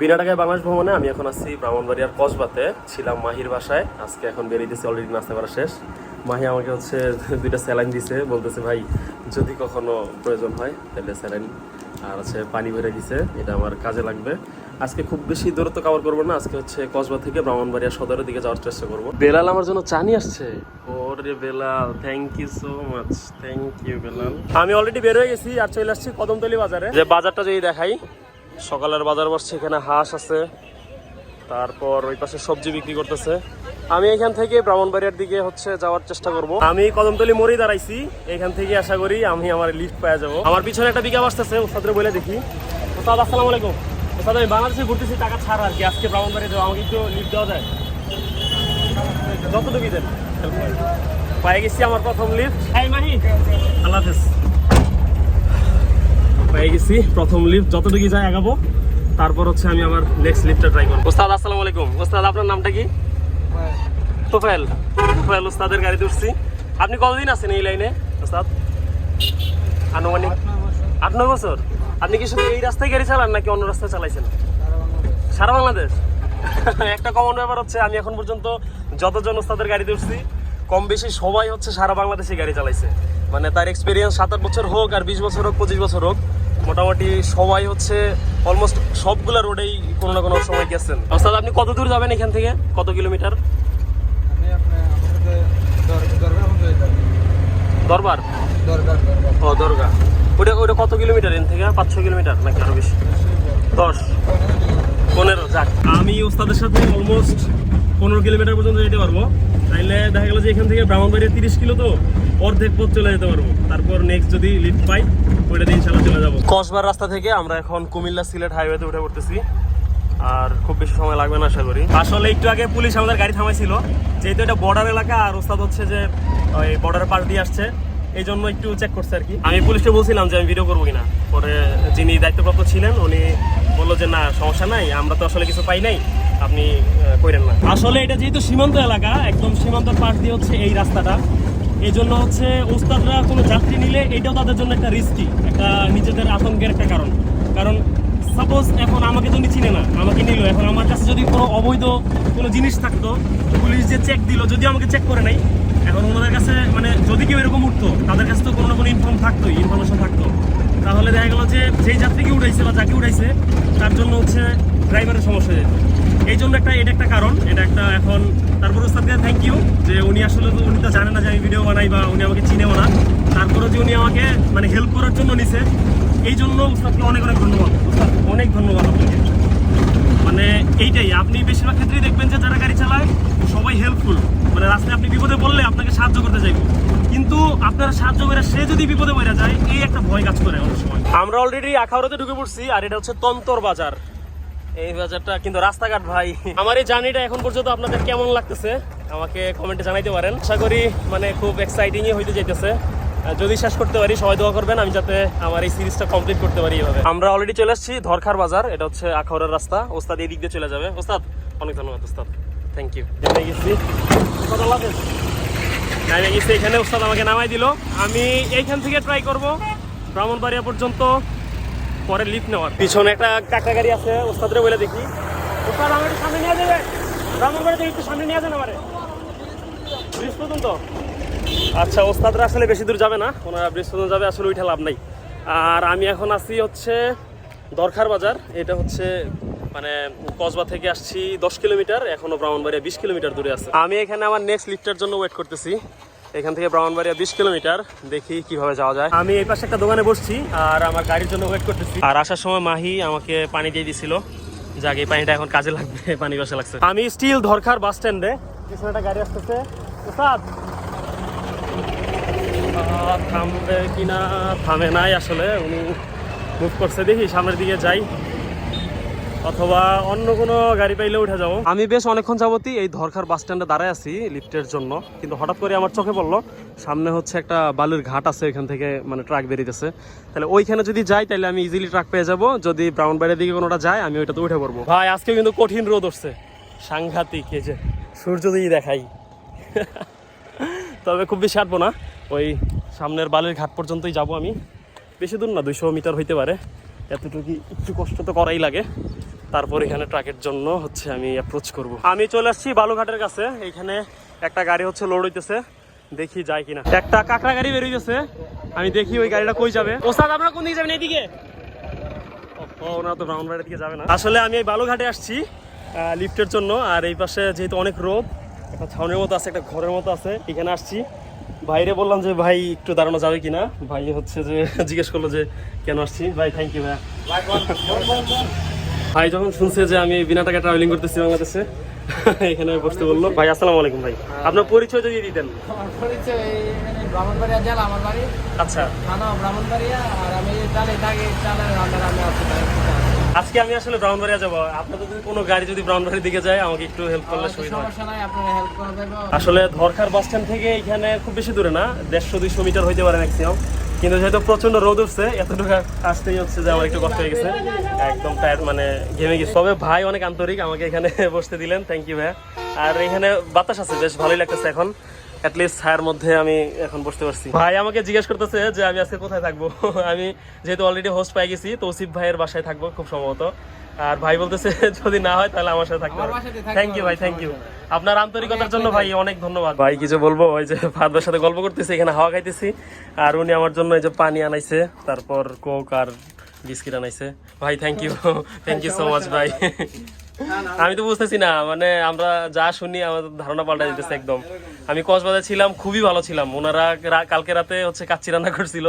বিনা টাকায় বাংলাদেশ ভ্রমণে আমি এখন আছি ব্রাহ্মণবাড়িয়ার কসবাতে। ছিলাম মাহির বাসায়, আজকে এখন বেরিয়েছি অলরেডি নাস্তা করা শেষ। মাহি আমাকে হচ্ছে দুইটা স্যালাইন দিছে, বলতেছে, ভাই, যদি কখনো প্রয়োজন হয়, তাহলে স্যালাইন। আর হচ্ছে পানি ভরে দিছে, এটা আমার কাজে লাগবে। আজকে খুব বেশি দূরত্ব কভার করব না, আজকে হচ্ছে কসবা থেকে ব্রাহ্মণবাড়িয়া সদরের দিকে যাওয়ার চেষ্টা করব। বেলাল আমার জন্য চা নিয়ে আসছে। ওরে Belal thank you so much thank you Belal. আমি অলরেডি বের হয়ে গেছি আর চলে আসছি কদমতলি বাজারে। যে বাজারটা যদি দেখাই সকালের বাজার বসছে এখানে হাঁস আছে। তারপর ওই পাশে সবজি বিক্রি করতেছে। আমি এখান থেকে ব্রাহ্মণবাড়িয়ার দিকে হচ্ছে যাওয়ার চেষ্টা করব। আমি কদমতলি মোড়েই দাঁড়াইছি। এখান থেকে আশা করি আমি আমার লিফট পেয়ে যাব। আমার পিছনে একটা বিকাপ আসতেছে ওস্তাদরে বলে দেখি। ওস্তাদ আসসালামু আলাইকুম। ওস্তাদ আমি বাংলাদেশে ঘুরতেছি টাকা ছাড় আর কি। আজকে ব্রাহ্মণবাড়িয়া যাব আমাকে একটু লিফট দেওয়া যায়? যতটুকু দেন। পায়ে গেছি আমার প্রথম লিফট মাহি। আল্লাহ হাফেজ। পেয়ে গেছি। প্রথম লিফট যতটুকু যায় আগাবো। তারপর হচ্ছে আমি আমার নেক্সট লিফটটা ট্রাই করব। ওস্তাদ আসসালামু আলাইকুম। ওস্তাদ আপনার নামটা কি? তোফায়েল। তোফায়েল। ওস্তাদের গাড়িতে উঠছি আপনি কতদিন আছেন এই লাইনে ওস্তাদ? আনুমানিক আট নয় বছর। আপনি কি শুধু এই রাস্তায় গাড়ি চালান নাকি অন্য রাস্তায় চালাইছেন? সারা বাংলাদেশ। একটা কমন ব্যাপার হচ্ছে আমি এখন পর্যন্ত যতজন ওস্তাদের গাড়িতে উঠছি কম বেশি সবাই হচ্ছে সারা বাংলাদেশে গাড়ি চালাইছে। মানে তার এক্সপিরিয়েন্স সাত আট বছর হোক আর বিশ বছর হোক পঁচিশ বছর হোক মোটামুটি সবাই হচ্ছে অলমোস্ট সবগুলা রোডেই কোনো না কোনো সময় গেছেন। ওস্তাদ আপনি কত দূর যাবেন এখান থেকে? কত কিলোমিটার? দরবার? ও দরগা ওটা ওটা কত কিলোমিটার এখান থেকে? পাঁচ ছ কিলোমিটার নাকি আরও বেশি? দশ। পনেরো যাক। আমি ওস্তাদের সাথে অলমোস্ট পনেরো কিলোমিটার পর্যন্ত যেতে পারব। তাইলে দেখা গেল যে এখান থেকে ব্রাহ্মণবাড়িয়া তিরিশ কিলো তো অর্ধেক পথ চলে যেতে পারব। তারপর নেক্সট যদি লিফট পাই ওইটা দিয়ে ইনশাল্লাহ চলে যাব। কসবার রাস্তা থেকে আমরা এখন কুমিল্লা সিলেট হাইওয়েতে উঠে পড়তেছি। আর খুব বেশি সময় লাগবে না আশা করি। আসলে একটু আগে পুলিশ আমাদের গাড়ি থামাইছিল যেহেতু এটা বর্ডার এলাকা আর ওস্তাদ হচ্ছে যে ওই বর্ডারের পাশ দিয়ে আসছে এই জন্য একটু চেক করছে আর কি। আমি পুলিশকে বলছিলাম যে আমি ভিডিও করব কিনা। পরে যিনি দায়িত্বপ্রাপ্ত ছিলেন উনি বলল যে না সমস্যা নাই আমরা তো আসলে কিছু পাই নাই আপনি আহ, কইরেন না। আসলে এটা যেহেতু সীমান্ত এলাকা একদম সীমান্তর পাশ দিয়ে হচ্ছে এই রাস্তাটা। এই জন্য হচ্ছে ওস্তাদরা কোনো যাত্রী নিলে এটাও তাদের জন্য একটা রিস্কি একটা নিজেদের আতঙ্কের একটা কারণ। কারণ সাপোজ এখন আমাকে যদি চিনে না, আমাকে নিল, এখন আমার কাছে যদি কোনো অবৈধ কোনো জিনিস থাকতো, পুলিশ যে চেক দিল, যদি আমাকে চেক করে নাই, এখন ওনাদের কাছে মানে যদি কেউ এরকম উঠতো, তাদের কাছে তো কোনো না কোনো ইনফর্ম থাকতোই ইনফরমেশন থাকতো। তাহলে দেখা গেল যে যেই যাত্রীকে উঠাইছে বা যাকে উঠাইছে, তার জন্য হচ্ছে ড্রাইভারের সমস্যা যেত। এই জন্য একটা এটা একটা কারণ। এটা একটা এখন তারপর ওস্তাদকে থ্যাংক ইউ যে উনি আসলে তো উনি তো জানেন না যে আমি ভিডিও বানাই বা উনি আমাকে চিনেও না। তারপরে যে উনি আমাকে মানে হেল্প করার জন্য নিছে, এই জন্য ওস্তাদকে অনেক অনেক ধন্যবাদ। ওস্তাদ, অনেক ধন্যবাদ আপনাকে। মানে এইটাই, আপনি বেশিরভাগ ক্ষেত্রেই দেখবেন যে যারা গাড়ি চালায়, সবাই হেল্পফুল মানে রাস্তায় আপনি বিপদে পড়লে আপনাকে সাহায্য করতে চাইবে। কিন্তু আপনারা সাহায্য করে সে যদি বিপদে পড়ে যায়, এই একটা ভয় কাজ করে অনেক সময়। আমরা অলরেডি আখাউড়াতে ঢুকে পড়ছি, আর এটা হচ্ছে তন্তর বাজার। এই বাজারটা কিন্তু রাস্তাঘাট, ভাই। আমার এই জার্নিটা এখন পর্যন্ত আপনাদের কেমন লাগতেছে? আমাকে কমেন্টে জানাইতে পারেন। আশা করি মানে খুব এক্সাইটিংই হইতে যাইতেছে। যদি শেষ করতে পারি, সবাই দোয়া করবেন, আমি যাতে আমার এই সিরিজটা কমপ্লিট করতে পারি এভাবে আমরা অলরেডি চলে আসছি ধরখার বাজার। এটা হচ্ছে আখাউড়ার রাস্তা। ওস্তাদ এই দিক দিয়ে চলে যাবে। ওস্তাদ, অনেক ধন্যবাদ, ওস্তাদ। থ্যাংক ইউ নেমে গেছি। নেমে গেছি, এখানে ওস্তাদ আমাকে নামাই দিল। আমি এইখান থেকে ট্রাই করব। ব্রাহ্মণবাড়িয়া পর্যন্ত পরে লিফট নেওয়ার পিছনে একটা কাকা গাড়ি আছে ওস্তাদরে বলে দেখি। ওস্তাদ আমার সামনে নিয়ে যাবে। থেকে একটু সামনে নিয়ে যান আমারে। ব্রিজ পর্যন্ত। আচ্ছা ওস্তাদরা আসলে বেশি দূর যাবে না। ওনারা ব্রিজ পর্যন্ত যাবে আসলে ওইটা লাভ নাই। আর আমি এখন আছি হচ্ছে দরখার বাজার। এটা হচ্ছে মানে কসবা থেকে আসছি দশ কিলোমিটার এখনও ব্রাহ্মণবাড়িয়া বিশ কিলোমিটার দূরে আছে। আমি এখানে আমার নেক্সট লিফটের জন্য ওয়েট করতেছি। এখান থেকে ব্রাহ্মণবাড়িয়া বিশ কিলোমিটার। দেখি কীভাবে যাওয়া যায়। আমি এই পাশে একটা দোকানে বসছি আর আমার গাড়ির জন্য ওয়েট করতেছি। আর আসার সময় মাহি আমাকে পানি দিয়ে দিছিল। যাক এই পানিটা এখন কাজে লাগবে পানি বাসা লাগছে। আমি স্টিল ধরখার বাস স্ট্যান্ডে পিছনে একটা গাড়ি আসতেছে। থামবে কিনা থামে নাই আসলে। উনি মুভ করছে দেখি সামনের দিকে যাই। অথবা অন্য কোনো গাড়ি পাইলে উঠে যাব আমি বেশ অনেকক্ষণ যাবতই এই ধরখার বাস স্ট্যান্ডে দাঁড়ায় আছি লিফটের জন্য। কিন্তু হঠাৎ করে আমার চোখে পড়ল সামনে হচ্ছে একটা বালুর ঘাট আছে এখান থেকে মানে ট্রাক বেরিয়েছে। তাহলে ওইখানে যদি যাই তাহলে আমি ইজিলি ট্রাক পেয়ে যাব। যদি ব্রাউন বাইরের দিকে কোনোটা যায় আমি ওইটাতে উঠে পড়ব। ভাই আজকে কিন্তু কঠিন রোদ উঠছে। সাংঘাতিক এই যে সূর্য দিয়ে দেখাই। তবে খুব বেশি হাঁটবো না। ওই সামনের বালির ঘাট পর্যন্তই যাব আমি। বেশি দূর না দুইশো মিটার হইতে পারে। এতটুকু একটু কষ্ট তো করাই লাগে। তারপর এখানে ট্রাকের জন্য হচ্ছে আমি অ্যাপ্রোচ করব। আমি চলে আসছি বালুঘাটের কাছে। এখানে একটা গাড়ি হচ্ছে লোড হইতেছে। দেখি যায় কিনা। একটা কাঁকড়া গাড়ি বেরিয়েছে আমি দেখি ওই গাড়িটা কই যাবে। ওস্তাদ আপনারা কোন দিকে যাবেন এইদিকে? ও ওনারা তো দিকে যাবে না। আসলে আমি এই বালুঘাটে আসছি লিফটের জন্য। আর এই পাশে যেহেতু অনেক রোদ একটা ছাউনির মতো আছে একটা ঘরের মতো আছে। এখানে আসছি। বাইরে বললাম যে ভাই একটু দাঁড়ানো যাবে কিনা? ভাই হচ্ছে যে জিজ্ঞেস করল যে কেন আসছি? ভাই থ্যাংক ইউ ভাই ভাই যখন শুনছে যে আমি বিনা টাকা ট্রাভেলিং করতেছি বাংলাদেশে এখানে বসতে বলল। ভাই আসসালামু আলাইকুম ভাই। আপনার পরিচয় যদি দিতেন। আমার পরিচয় ব্রাহ্মণবাড়িয়া জেলা আমার বাড়ি। আচ্ছা। থানা ব্রাহ্মণবাড়িয়া আর আমি চালে থাকি চালের রান্নার আমি আছি আজকে আমি আসলে ব্রাউনবাড়িয়া যাব। আপনাদের যদি কোনো গাড়ি যদি ব্রাউনবাড়ির দিকে যায় আমাকে একটু হেল্প করলে সুবিধা হয়। সমস্যা নাই আপনারা হেল্প করে দেবো। আসলে ধরখার বাস স্ট্যান্ড থেকে এখানে খুব বেশি দূরে না দেড়শো দুইশো মিটার হইতে পারে ম্যাক্সিমাম কিন্তু যেহেতু প্রচণ্ড রোদ উঠছে, এতটুকু আসতেই হচ্ছে যে আমার একটু কষ্ট হয়ে গেছে। একদম টায়ার মানে ঘেমে গেছে। তবে ভাই অনেক আন্তরিক, আমাকে এখানে বসতে দিলেন। থ্যাংক ইউ ভাই আর এখানে বাতাস আছে, বেশ ভালোই লাগতেছে এখন। অ্যাটলিস্ট ছায়ার মধ্যে আমি এখন বসতে পারছি। ভাই আমাকে জিজ্ঞেস করতেছে যে আমি আজকে কোথায় থাকব? আমি যেহেতু অলরেডি হোস্ট পাই গেছি তৌসিফ ভাইয়ের বাসায় থাকব খুব সম্ভবত। আর ভাই বলতেছে যদি না হয় তাহলে আমার সাথে থাকতে থাকতে থ্যাংক ইউ ভাই থ্যাংক ইউ আপনার আন্তরিকতার জন্য ভাই অনেক ধন্যবাদ। ভাই কিছু বলব? ওই যে ফাদার সাথে গল্প করতেছি এখানে হাওয়া খাইতেছি। আর উনি আমার জন্য এই যে পানি আনাইছে তারপর কোক আর বিস্কিট আনাইছে। ভাই thank you thank you so much ভাই। আমি তো বুঝতেছি না মানে আমরা যা শুনি আমাদের ধারণা পাল্টা যেতেছে একদম। আমি কক্সবাজার ছিলাম খুবই ভালো ছিলাম। ওনারা কালকে রাতে হচ্ছে কাচ্চি রান্না করছিল।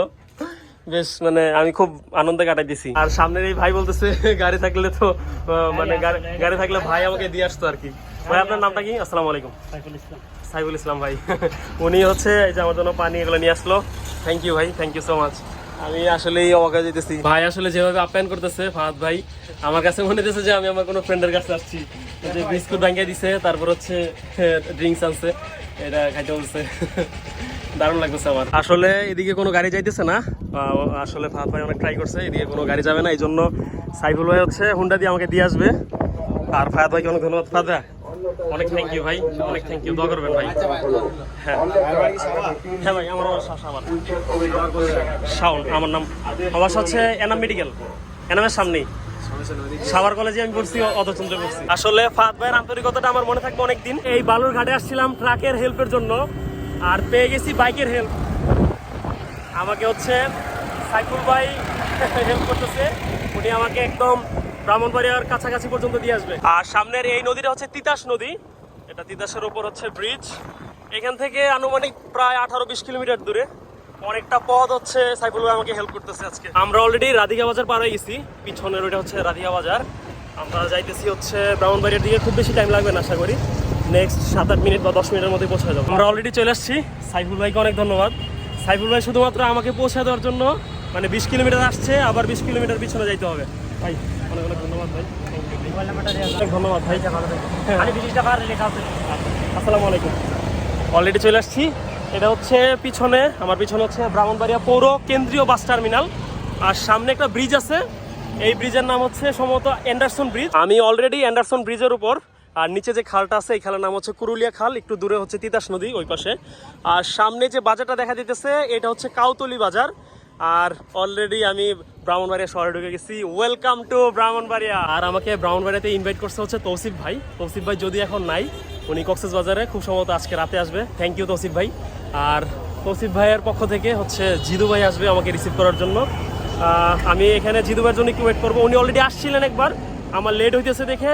বেশ মানে আমি খুব আনন্দে কাটাই দিছি আর সামনের এই ভাই বলতেছে গাড়ি থাকলে তো মানে গাড়ি- থাকলে ভাই আমাকে দিয়ে আসতো আর কি। ভাই আপনার নামটা কি? আসসালামু আলাইকুম। সাইফুল ইসলাম। ভাই। উনি হচ্ছে এই যে আমার জন্য পানি এগুলো নিয়ে আসলো। থ্যাংক ইউ ভাই থ্যাংক ইউ সো মাচ আমি আসলেই অবাক হয়ে যেতেছি। ভাই আসলে যেভাবে আপ্যায়ন করতেছে ফাহাদ ভাই আমার কাছে মনে হচ্ছে যে আমি আমার কোনো ফ্রেন্ডের কাছে আসছি। যে বিস্কুট ভাঙ্গিয়ে দিছে তারপর হচ্ছে ড্রিঙ্কস আনছে। এটা খাইতে বলছে। দারুণ লাগতেছে আমার। আসলে এদিকে কোনো গাড়ি যাইতেছে না। আসলে ফাহাদ ভাই অনেক ট্রাই করছে, এদিকে কোনো গাড়ি যাবে না এই জন্য সাইফুল ভাই হচ্ছে হুন্ডা দিয়ে আমাকে দিয়ে আসবে। আর ফাহাদ ভাইকে অনেক ধন্যবাদ। ফাহাদ ভাই, অনেক থ্যাংক ইউ ভাই, অনেক থ্যাংক ইউ দোয়া করবেন ভাই। হ্যাঁ। হ্যাঁ ভাই আমার। শাওন আমার নাম আমার হচ্ছে এনাম মেডিকেল এনামের সামনেই। সাভার কলেজে আমি পড়ছি অতচন্দ্র পড়ছি। আসলে ফাদ ভাইয়ের আন্তরিকতাটা আমার মনে থাকবে অনেকদিন। এই বালুর ঘাটে আসছিলাম ট্রাকের হেল্পের জন্য। আর পেয়ে গেছি বাইকের হেল্প আমাকে হচ্ছে সাইকুল ভাই হেল্প করতেছে। উনি আমাকে একদম ব্রাহ্মণবাড়িয়ার কাছাকাছি পর্যন্ত দিয়ে আসবে। আর সামনের এই নদীটা হচ্ছে তিতাস নদী। এটা তিতাসের উপর হচ্ছে ব্রিজ এখান থেকে আনুমানিক প্রায় আঠারো বিশ কিলোমিটার দূরে। অনেকটা পথ হচ্ছে সাইফুল ভাই আমাকে হেল্প করতেছে আজকে। আমরা অলরেডি রাধিকা বাজার পার হয়ে গেছি। পিছনের ওইটা হচ্ছে রাধিকা বাজার। আমরা যাইতেছি হচ্ছে ব্রাহ্মণবাড়িয়ার দিকে। খুব বেশি টাইম লাগবে না, আশা করি। নেক্সট সাত আট মিনিট বা দশ মিনিটের মধ্যে পৌঁছে যাব। আমরা অলরেডি চলে আসছি। সাইফুল ভাইকে অনেক ধন্যবাদ। সাইফুল ভাই শুধুমাত্র আমাকে পৌঁছে দেওয়ার জন্য মানে বিশ কিলোমিটার আসছে আবার বিশ কিলোমিটার পিছনে যাইতে হবে। ভাই অনেক অনেক ধন্যবাদ ভাই। অনেক ধন্যবাদ ভাই। আসসালামু আলাইকুম। অলরেডি চলে আসছি। এটা হচ্ছে পিছনে আমার পিছনে হচ্ছে ব্রাহ্মণবাড়িয়া পৌর কেন্দ্রীয় বাস টার্মিনাল। আর সামনে একটা ব্রিজ আছে। এই ব্রিজের নাম হচ্ছে সম্ভবত অ্যান্ডারসন ব্রিজ আমি অলরেডি অ্যান্ডারসন ব্রিজের উপর আর নিচে যে খালটা আছে, এই খালের নাম হচ্ছে কুরুলিয়া খাল, একটু দূরে হচ্ছে তিতাস নদী, ওই পাশে। আর সামনে যে বাজারটা দেখা দিতেছে, এটা হচ্ছে কাউতলি বাজার। আর অলরেডি আমি ব্রাহ্মণবাড়িয়া শহরে ঢুকে গেছি। Welcome to Brahmanbaria. আর আমাকে ব্রাহ্মণবাড়িয়াতে ইনভাইট করছে হচ্ছে তৌসিফ ভাই। তৌসিফ ভাই যদি এখন নাই, উনি কক্সেস বাজারে খুব সম্ভবত আজকে রাতে আসবে। থ্যাংক ইউ তৌসিফ ভাই। আর তৌসিফ ভাইয়ের পক্ষ থেকে হচ্ছে জিদু ভাই আসবে আমাকে রিসিভ করার জন্য। আমি এখানে জিদু ভাইয়ের জন্য একটু ওয়েট করব। উনি অলরেডি আসছিলেন একবার। আমার লেট হইতেছে দেখে।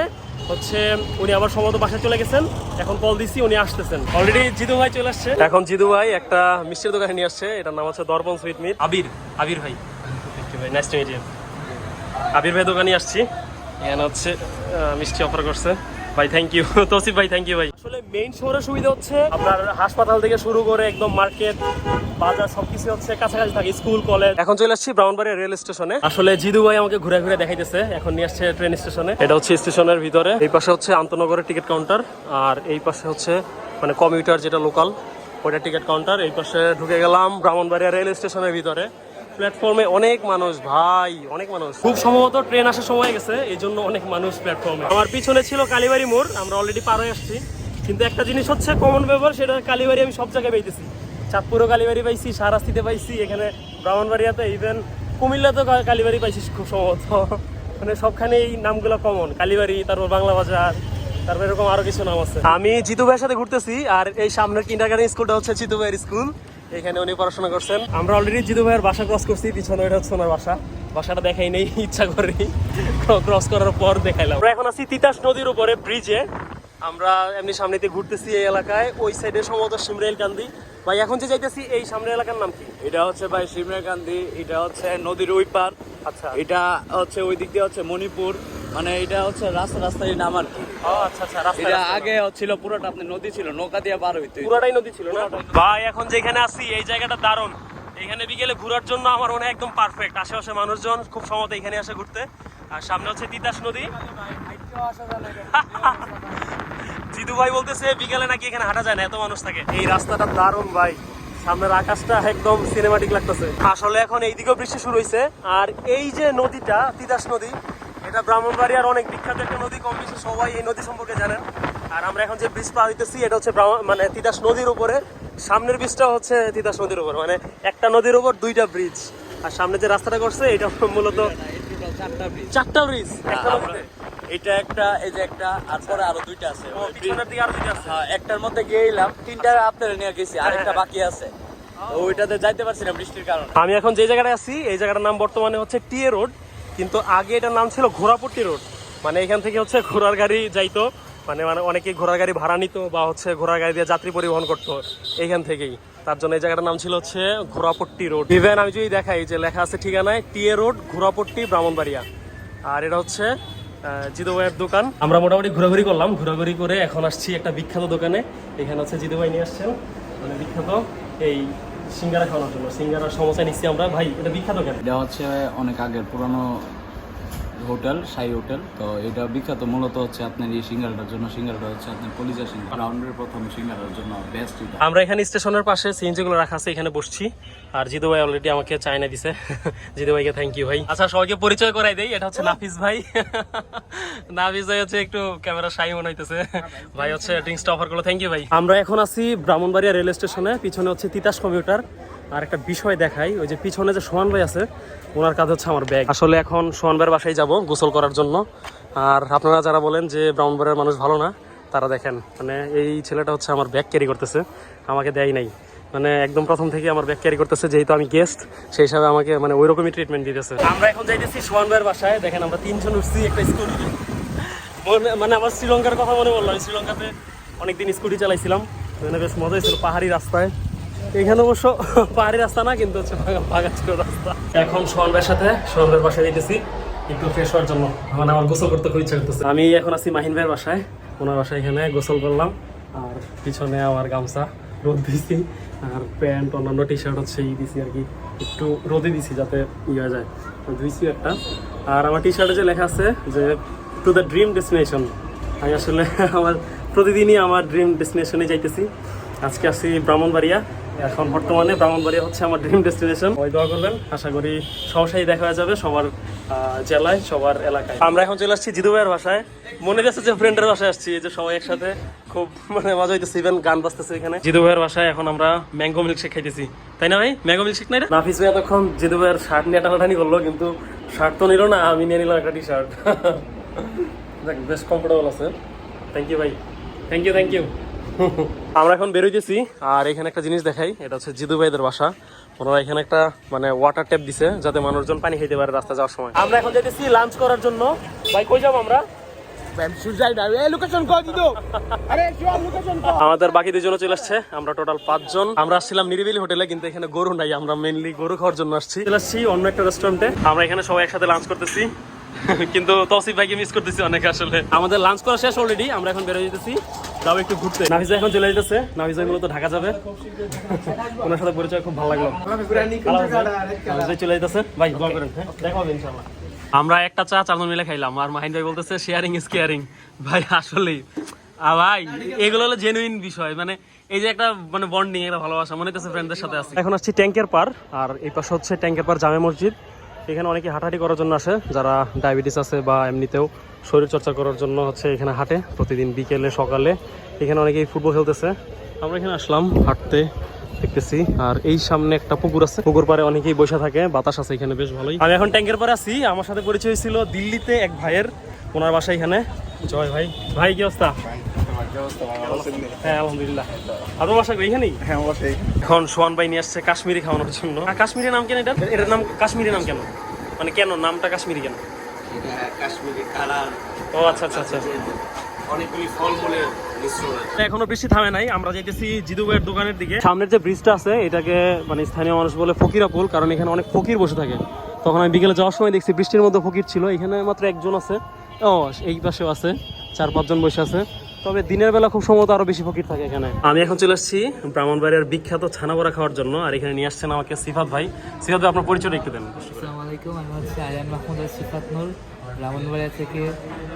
হচ্ছে উনি আবার সম্ভবত বাসায় চলে গেছেন। এখন কল দিছি উনি আসতেছেন। অলরেডি জিদু ভাই চলে আসছে। এখন জিদু ভাই একটা মিষ্টির দোকানে নিয়ে আসছে এটার নাম হচ্ছে দর্পণ সুইট মিট আবির আবির ভাই। নাইস টু মিট আবির ভাই দোকানে আসছি। এখানে হচ্ছে মিষ্টি অফার করছে। ভাই থ্যাংক ইউ তৌসিফ ভাই থ্যাংক ইউ ভাই। আসলে মেইন শহরের সুবিধা হচ্ছে আপনার হাসপাতাল থেকে শুরু করে একদম মার্কেট বাজার, সবকিছু হচ্ছে কাছাকাছি থাকে স্কুল কলেজ এখন চলে আসছি ব্রাউনবাড়িয়া রেল স্টেশনে। আসলে জিদু ভাই আমাকে ঘুরে ঘুরে দেখাইতেছে, এখন নিয়ে আসছে ট্রেন স্টেশনে এটা হচ্ছে স্টেশনের ভিতরে। এই পাশে হচ্ছে আন্তনগরের টিকিট কাউন্টার আর এই পাশে হচ্ছে মানে কমিউটার যেটা লোকাল ওইটা টিকিট কাউন্টার এই পাশে ঢুকে গেলাম ব্রাহ্মণবাড়িয়া রেল স্টেশনের ভিতরে। প্ল্যাটফর্মে অনেক মানুষ, ভাই, অনেক মানুষ। খুব সম্ভবত ট্রেন আসার সময় গেছে এই জন্য অনেক মানুষ প্ল্যাটফর্মে। আমার পিছনে ছিল কালীবাড়ি মোড়, আমরা অলরেডি পার হয়ে আসছি। কিন্তু একটা জিনিস হচ্ছে কমন ব্যাপার সেটা কালীবাড়ি আমি সব জায়গায় পাইতেছি। চাঁদপুরও কালীবাড়ি পাইছি, সারাস্তিতে পাইছি, এখানে ব্রাহ্মণবাড়িয়াতে ইভেন কুমিল্লাতেও কালীবাড়ি পাইছি খুব সম্ভবত। মানে সবখানে এই নামগুলো কমন কালীবাড়ি, তারপর বাংলা বাজার, তারপর এরকম আরও কিছু নাম আছে। আমি জিতু ভাইয়ের সাথে ঘুরতেছি, আর এই সামনের কিন্ডার গার্ডেন স্কুলটা হচ্ছে জিতু ভাইয়ের স্কুল এখানে উনি পড়াশোনা করছেন। আমরা অলরেডি জিতু ভাইয়ের বাসা ক্রস করছি পিছনে এটা হচ্ছে ওনার বাসা। বাসাটা দেখাই নেই ইচ্ছা করি ক্রস করার পর দেখাইলাম। আমরা এখন আছি তিতাস নদীর উপরে ব্রিজে আমরা এমনি সামনে দিয়ে ঘুরতেছি এই এলাকায় ওই সাইডে সম্ভবত সিমরাইল কান্দি ভাই এখন যে যাইতেছি এই সামনে এলাকার নাম কি? এটা হচ্ছে ভাই সিমরা গান্ধী এটা হচ্ছে নদীর ওই পার। আচ্ছা। এটা হচ্ছে ওই দিক দিয়ে হচ্ছে মণিপুর। মানে এটা হচ্ছে রাস্তা রাস্তায় নাম আর কি? ও আচ্ছা আচ্ছা রাস্তা এটা আগে ছিল পুরোটা আপনি নদী ছিল নৌকা দিয়ে পার হইতে। পুরাটাই নদী ছিল ভাই এখন যেখানে আছি এই জায়গাটা দারুণ। এখানে বিকেলে ঘোরার জন্য আমার মনে হয় একদম পারফেক্ট আশেপাশে মানুষজন খুব সম্ভবত এখানে আসে ঘুরতে। আর সামনে হচ্ছে তিতাস নদী। জিদু ভাই বলতেছে বিকেলে নাকি এখানে হাঁটা যায় না এত মানুষ থাকে। এই রাস্তাটা দারুণ ভাই। সামনের আকাশটা একদম সিনেমাটিক লাগতেছে। আসলে এখন এইদিকেও বৃষ্টি শুরু হয়েছে আর এই যে নদীটা তিতাস নদী এটা ব্রাহ্মণবাড়িয়ার অনেক বিখ্যাত একটা নদী কম বেশি সবাই এই নদী সম্পর্কে জানেন। আর আমরা এখন যে ব্রিজ পার হইতেছি এটা হচ্ছে মানে তিতাস নদীর উপরে। সামনের ব্রিজটা হচ্ছে তিতাস নদীর উপর। মানে একটা নদীর উপর দুইটা ব্রিজ আর সামনে যে রাস্তাটা করছে এটা মূলত চারটা ব্রিজ চারটা ব্রিজ একটা এটা একটা এই যে একটা আর পরে আরও দুইটা আছে। পিছনের দিকে আরও দুইটা আছে। হ্যাঁ, একটার মধ্যে গিয়েছিলাম তিনটা আপনারা নিয়ে গেছি আরেকটা বাকি আছে। ওইটাতে যাইতে পারছি না বৃষ্টির কারণে। আমি এখন যে জায়গাটায় আছি এই জায়গাটার নাম বর্তমানে হচ্ছে টিএ রোড। কিন্তু আগে এটার নাম ছিল ঘোড়াপট্টি রোড। মানে এখান থেকে হচ্ছে ঘোড়ার গাড়ি যাইতো। মানে মানে অনেকে ঘোড়ার গাড়ি ভাড়া নিত বা হচ্ছে ঘোড়ার গাড়ি দিয়ে যাত্রী পরিবহন করতো এইখান থেকেই। তার জন্য এই জায়গাটার নাম ছিল হচ্ছে ঘোড়াপট্টি রোড। ইভেন আমি যদি দেখাই যে লেখা আছে ঠিকানায় টিএ রোড ঘোড়াপট্টি ব্রাহ্মণবাড়িয়া। আর এটা হচ্ছে আহ, জিদু ভাইয়ের দোকান। আমরা মোটামুটি ঘোরাঘুরি করলাম। ঘোরাঘুরি করে এখন আসছি একটা বিখ্যাত দোকানে। এখানে হচ্ছে জিদু ভাই নিয়ে আসছেন। মানে বিখ্যাত এই সিঙ্গারা খাওয়ানোর জন্য। সিঙ্গারা সমস্যা নিচ্ছি আমরা। ভাই, এটা বিখ্যাত কেন? এটা হচ্ছে অনেক আগের, পুরানো হোটেল সাই হোটেল। তো এটা বিখ্যাত মূলত হচ্ছে আপনার এই সিঙ্গারাটার জন্য। সিঙ্গারাটা হচ্ছে আপনার কলিজা সিঙ্গারা। রাউন্ডের প্রথম সিঙ্গারার জন্য বেস্ট এটা। আমরা এখানে স্টেশনের পাশে সিএনজি গুলো রাখা আছে এখানে বসছি। আর জিদু ভাই অলরেডি আমাকে চায়না দিছে। জিদু ভাইকে থ্যাংক ইউ ভাই। আচ্ছা সবাইকে পরিচয় করাই দেই। এটা হচ্ছে নাফিস ভাই। নাফিস ভাই হচ্ছে একটু ক্যামেরা শাই মনে হইতেছে। ভাই হচ্ছে ড্রিঙ্কসটা অফার করল। থ্যাংক ইউ ভাই। আমরা এখন আছি ব্রাহ্মণবাড়িয়া রেল স্টেশনে পিছনে হচ্ছে তিতাস কমিউটার আর একটা বিষয় দেখাই, ওই যে পিছনে যে সোহান ভাই আছে, ওনার কাজ হচ্ছে আমার ব্যাগ আসলে এখন সোহান ভাইয়ের বাসায় যাব গোসল করার জন্য। আর আপনারা যারা বলেন যে ব্রাহ্মণবাড়িয়ার মানুষ ভালো না, তারা দেখেন মানে এই ছেলেটা হচ্ছে আমার ব্যাগ ক্যারি করতেছে, আমাকে দেয় নাই। মানে একদম প্রথম থেকে আমার ব্যাগ ক্যারি করতেছে, যেহেতু আমি গেস্ট সেই হিসাবে আমাকে মানে ওই রকমই ট্রিটমেন্ট দিতেছে। আমরা এখন যাইতেছি সোহান ভাইয়ের বাসায়, দেখেন আমরা তিনজন উঠছি একটা স্কুটি মানে আমার শ্রীলঙ্কার কথা মনে আমি শ্রীলঙ্কাতে অনেকদিন স্কুটি চালাইছিলাম মানে বেশ মজা হয়েছিল পাহাড়ি রাস্তায়। এখানে অবশ্য পাহাড়ি রাস্তা না কিন্তু হচ্ছে ছিল রাস্তা। এখন সোহান ভাইয়ের সাথে ভাইয়ের বাসায় যেতেছি একটু ফ্রেশ হওয়ার জন্য। মানে আমার গোসল করতে খুব ইচ্ছা করতেছে। আমি এখন আছি মাহিন ভাইয়ের বাসায়। ওনার বাসায় এখানে গোসল করলাম। আর পিছনে আমার গামছা রোদ দিছি আর প্যান্ট অন্যান্য টি শার্ট হচ্ছে ই দিছি আর কি। একটু রোদে দিছি যাতে ইয়ে যায়। ধুইছি একটা। আর আমার টি শার্টে যে লেখা আছে যে টু দ্য ড্রিম ডেস্টিনেশন আমি আসলে আমার প্রতিদিনই আমার ড্রিম ডেস্টিনেশনে যাইতেছি। আজকে আসছি ব্রাহ্মণবাড়িয়া। এখন বর্তমানে ব্রাহ্মণবাড়িয়া হচ্ছে আমার ড্রিম ডেস্টিনেশন ওই দোয়া করবেন, আশা করি সহসাই দেখা যাবে সবার জেলায়, সবার এলাকায়। আমরা এখন চলে আসছি জিদু ভাইয়ের বাসায়। মনে যাচ্ছে যে ফ্রেন্ডের বাসায় আসছি যে সবাই একসাথে খুব মানে মজা হইতেছে ইভেন গান বাজতেছে এখানে। জিদু ভাইয়ের বাসায় এখন আমরা ম্যাঙ্গো মিল্কশেক খাইতেছি। তাই না ভাই? ম্যাঙ্গো মিল্কশেক না? নাফিস ভাই এতক্ষণ জিদু ভাইয়ের শার্ট নিয়ে টানাটানি করল, কিন্তু শার্ট তো নিল না, আমি নিয়ে নিলাম একটা টি শার্ট দেখ বেশ কমফোর্টেবল আছে। থ্যাংক ইউ ভাই। থ্যাংক ইউ থ্যাংক ইউ আমরা এখন বেরোইতেছি আর এখানে একটা জিনিস দেখাই এটা হচ্ছে জিদু ভাইদের বাসা। ওনারা এখানে একটা মানে ওয়াটার ট্যাপ দিছে যাতে মানুষজন পানি খেতে পারে রাস্তা যাওয়ার সময়। আমরা এখন যেতেছি লাঞ্চ করার জন্য। ভাই কই যাব আমরা? আমাদের বাকি দুজনও চলে আসছে আমরা টোটাল পাঁচজন। আমরা আসছিলাম নিরিবিলি হোটেলে কিন্তু এখানে গরু নাই আমরা মেনলি গরু খাওয়ার জন্য আসছি। চলে আসছি অন্য একটা রেস্টুরেন্টে আমরা এখানে সবাই একসাথে লাঞ্চ করতেছি। কিন্তু তৌসিফ ভাইকে মিস করতেছি অনেক আসলে। আমাদের লাঞ্চ করা শেষ অলরেডি আমরা এখন বেরোয় যেতেছি। যাব একটু ঘুরতে। নাফিস এখন চলে যেতেছে। ভাই মূলত ঢাকা যাবে। ওনার সাথে পরিচয় খুব ভালো লাগল। ভাই চলে যেতেছে। ভাই দোয়া করেন হ্যাঁ? দেখা হবে ইনশাল্লাহ আমরা একটা চা চারজন মিলে খাইলাম আর মাহিন ভাই বলতেছে শেয়ারিং ইজ কেয়ারিং ভাই আসলেই। আ ভাই এগুলো হলো জেনুইন বিষয়। মানে এই যে একটা মানে বন্ডিং একটা ভালোবাসা মনে হচ্ছে ফ্রেন্ডদের সাথে আছে। এখন আসছি ট্যাঙ্কের পার আর এই পাশে হচ্ছে ট্যাঙ্কের পার জামে মসজিদ। এখানে অনেকে হাঁটাহাঁটি করার জন্য আসে, যারা ডায়াবেটিস আছে বা এমনিতেও শরীর চর্চা করার জন্য হচ্ছে এখানে হাঁটে প্রতিদিন বিকেলে, সকালে। এখানে অনেকেই ফুটবল খেলতেছে। আমরা এখানে আসলাম, হাঁটতে দেখতেছি। আর এই সামনে একটা পুকুর আছে। পুকুর পারে অনেকেই বসে থাকে, বাতাস আছে এখানে বেশ ভালোই। আমি এখন ট্যাঙ্কের পরে আছি। আমার সাথে পরিচয় ছিল দিল্লিতে এক ভাইয়ের, ওনার বাসা এখানে। জয় ভাই। ভাই, কি অবস্থা? হ্যাঁ আলহামদুলিল্লাহ। আপনার বাসা এইখানেই হ্যাঁ এখন সোহান ভাই নিয়ে আসছে কাশ্মীরি খাওয়ানোর জন্য। আর কাশ্মীরি নাম কেন এটা? এটার নাম কাশ্মীরি নাম কেন? মানে কেন? নামটা কাশ্মীরি কেন? কাশ্মীরি কালার। ও আচ্ছা আচ্ছা আচ্ছা। অনেকগুলি ফলমূলের এখনও বৃষ্টি থামে নাই। আমরা যাইতেছি জিদু ভাইয়ের দোকানের দিকে। সামনের যে ব্রিজটা আছে এটাকে মানে স্থানীয় মানুষ বলে ফকিরা পুল কারণ এখানে অনেক ফকির বসে থাকে। তখন আমি বিকেলে যাওয়ার সময় দেখছি বৃষ্টির মধ্যে ফকির ছিল। এখানে মাত্র একজন আছে। ও এই পাশেও আছে। চার পাঁচজন বসে আছে। তবে দিনের বেলা খুব সম্ভবত আরও বেশি ফকির থাকে এখানে। আমি এখন চলে আসছি ব্রাহ্মণবাড়িয়ার বিখ্যাত ছানা বড়া খাওয়ার জন্য আর এখানে নিয়ে আসছেন আমাকে সিফাত ভাই। সিফাত ভাই আপনার পরিচয় একটু দেন। আসসালামু আলাইকুম আমি হচ্ছে আয়ান মাহমুদ সিফাত নূর। ব্রাহ্মণবাড়িয়া থেকে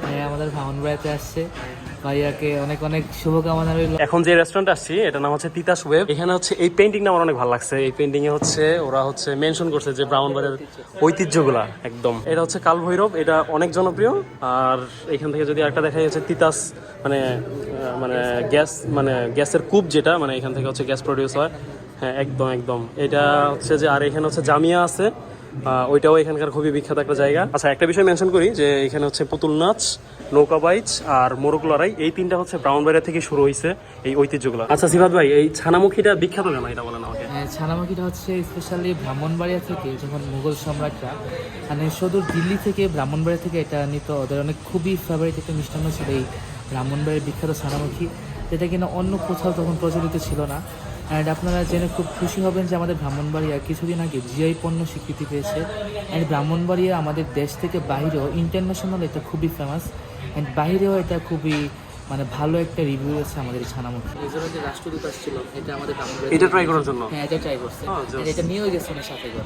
ভাইয়া আমাদের ব্রাহ্মণবাড়িয়াতে আসছে। ভাইয়াকে অনেক অনেক শুভকামনা রইল। এখন যে রেস্টুরেন্ট আসছি, এটার নাম হচ্ছে তিতাস ওয়েব এখানে হচ্ছে এই পেন্টিংটা আমার অনেক ভালো লাগছে। এই পেন্টিং এ হচ্ছে ওরা হচ্ছে মেনশন করছে যে ব্রাহ্মণবাড়ির ঐতিহ্যগুলা একদম। এটা হচ্ছে কাল ভৈরব এটা অনেক জনপ্রিয়। আর এখান থেকে যদি একটা দেখা যাচ্ছে তিতাস মানে মানে গ্যাস মানে গ্যাসের কূপ যেটা মানে এখান থেকে হচ্ছে গ্যাস প্রডিউস হয়। হ্যাঁ একদম একদম। এটা হচ্ছে যে, আর এখানে হচ্ছে জামিয়া আছে। ওইটাও এখানকার খুবই বিখ্যাত একটা জায়গা। আচ্ছা একটা বিষয় মেনশন করি যে এখানে হচ্ছে পুতুল নাচ নৌকা বাইচ আর মোরগ লড়াই এই তিনটা হচ্ছে ব্রাউনবাড়িয়া থেকে শুরু হয়েছে এই ঐতিহ্যগুলো। আচ্ছা সিফাত ভাই এই ছানামুখীটা বিখ্যাত কেন এটা বলেন আমাকে? হ্যাঁ, ছানামাকিটা হচ্ছে স্পেশালি ব্রাহ্মণবাড়িয়া থেকে যখন মুঘল সম্রাটরা মানে সুদূর দিল্লি থেকে ব্রাহ্মণবাড়িয়া থেকে এটা নিত। ওদের অনেক খুবই ফেভারিট একটা মিষ্টান্ন ছিল এই ব্রাহ্মণবাড়ির বিখ্যাত ছানামুখী যেটা কিনা অন্য কোথাও তখন প্রচলিত ছিল না। অ্যান্ড আপনারা জেনে খুব খুশি হবেন যে আমাদের ব্রাহ্মণবাড়িয়া কিছুদিন আগে জিআই পণ্য স্বীকৃতি পেয়েছে। অ্যান্ড ব্রাহ্মণবাড়িয়া আমাদের দেশ থেকে বাহিরেও ইন্টারন্যাশনাল এটা খুবই ফেমাস অ্যান্ড বাহিরেও এটা খুবই মানে ভালো একটা রিভিউ আছে আমাদের এই ছানামুখী। রাষ্ট্রদূত আসছিল এটা আমাদের এটা ট্রাই করার জন্য? হ্যাঁ এটা ট্রাই করছে। Oh, এটা নিয়েও গেছে সাথে করে।